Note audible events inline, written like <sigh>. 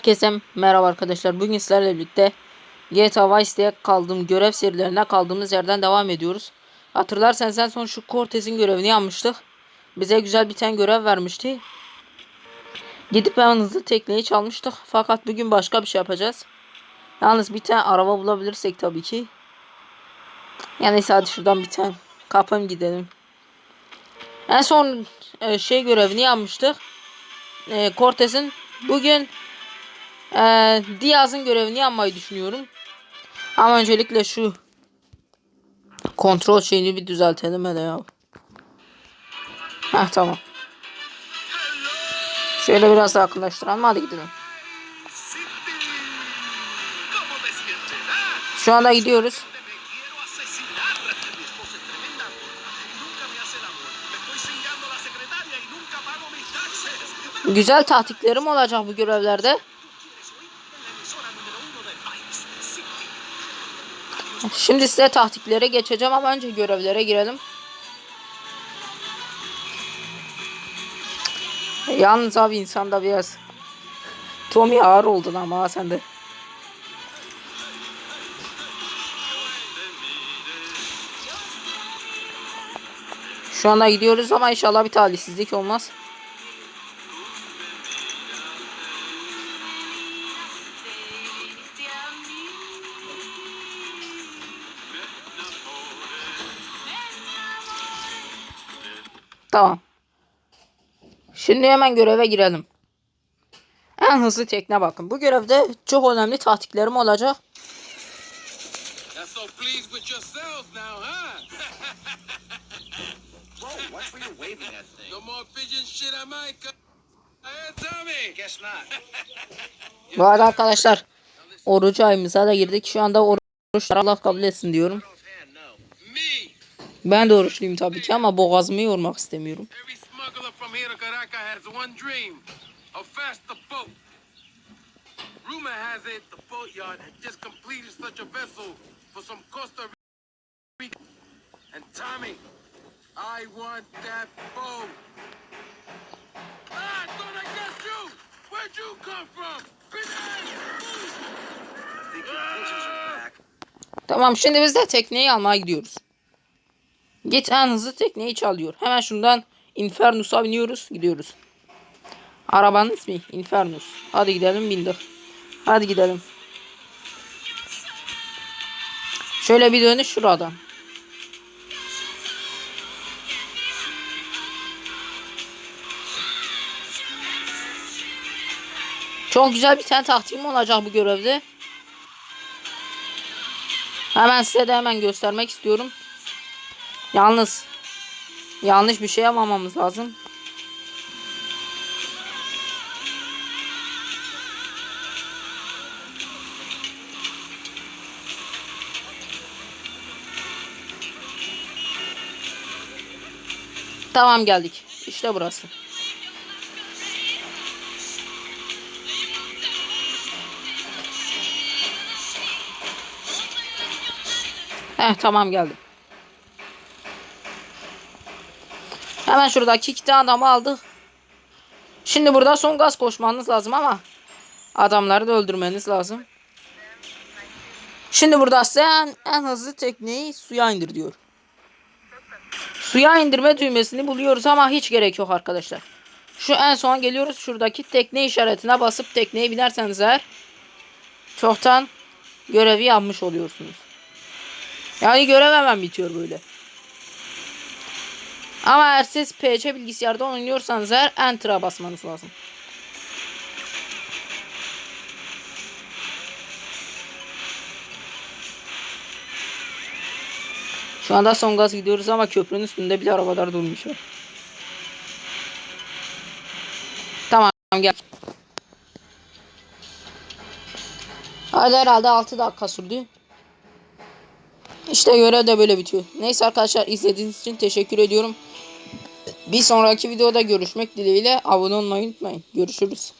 Herkese merhaba arkadaşlar. Bugün sizlerle birlikte GTA Vice'de kaldığım görev serilerine kaldığımız yerden devam ediyoruz. Hatırlarsanız en son şu Cortez'in görevini yapmıştık. Bize güzel bir tane görev vermişti. Gidip hemen hızlı tekneyi çalmıştık. Fakat bugün başka bir şey yapacağız. Yalnız bir tane araba bulabilirsek tabii ki. Yani hadi şuradan bir tane kapım gidelim. En son e, şey görevini yapmıştık. E, Cortez'in bugün ee, Diaz'ın görevini yapmayı düşünüyorum. Ama öncelikle şu kontrol şeyini bir düzeltelim hele ya. Heh tamam. Şöyle biraz daha yakınlaştıralım. Hadi gidelim. Şu anda gidiyoruz. Me quiero asesinar. Mi esposa Şimdi size taktiklere geçeceğim ama önce görevlere girelim. Yalnız abi insanda biraz Tommy ağır oldun ama sen de. Şu anda gidiyoruz ama inşallah bir talihsizlik olmaz. Tamam. Şimdi hemen göreve girelim. En hızlı tekne bakın. Bu görevde çok önemli taktiklerim olacak. <laughs> Bu arada arkadaşlar oruç ayımıza da girdik. Şu anda oruç Allah kabul etsin diyorum. Ben de oruçluyum tabii ki ama boğazımı yormak istemiyorum. Ah? Tamam şimdi biz de tekneyi almaya gidiyoruz. Git en hızlı tekneyi çalıyor. Hemen şundan Infernus'a biniyoruz gidiyoruz. Arabanın ismi Infernus. Hadi gidelim bindik. Hadi gidelim. Şöyle bir dönüş şuradan. Çok güzel bir tane taktiğim olacak bu görevde. Hemen size de hemen göstermek istiyorum. Yalnız yanlış bir şey yapmamamız lazım. Tamam geldik. İşte burası. Heh tamam geldim. Hemen şuradaki iki adamı aldık. Şimdi burada son gaz koşmanız lazım ama adamları da öldürmeniz lazım. Şimdi burada sen en hızlı tekneyi suya indir diyor. Suya indirme düğmesini buluyoruz ama hiç gerek yok arkadaşlar. Şu en son geliyoruz şuradaki tekne işaretine basıp tekneye binerseniz eğer çoktan görevi yapmış oluyorsunuz. Yani görev hemen bitiyor böyle. Ama eğer siz PC bilgisayarda oynuyorsanız eğer Enter'a basmanız lazım. Şu anda son gaz gidiyoruz ama köprünün üstünde bile arabalar durmuş. Tamam gel. Hadi herhalde 6 dakika sürdü. İşte görev de böyle bitiyor. Neyse arkadaşlar izlediğiniz için teşekkür ediyorum. Bir sonraki videoda görüşmek dileğiyle abone olmayı unutmayın. Görüşürüz.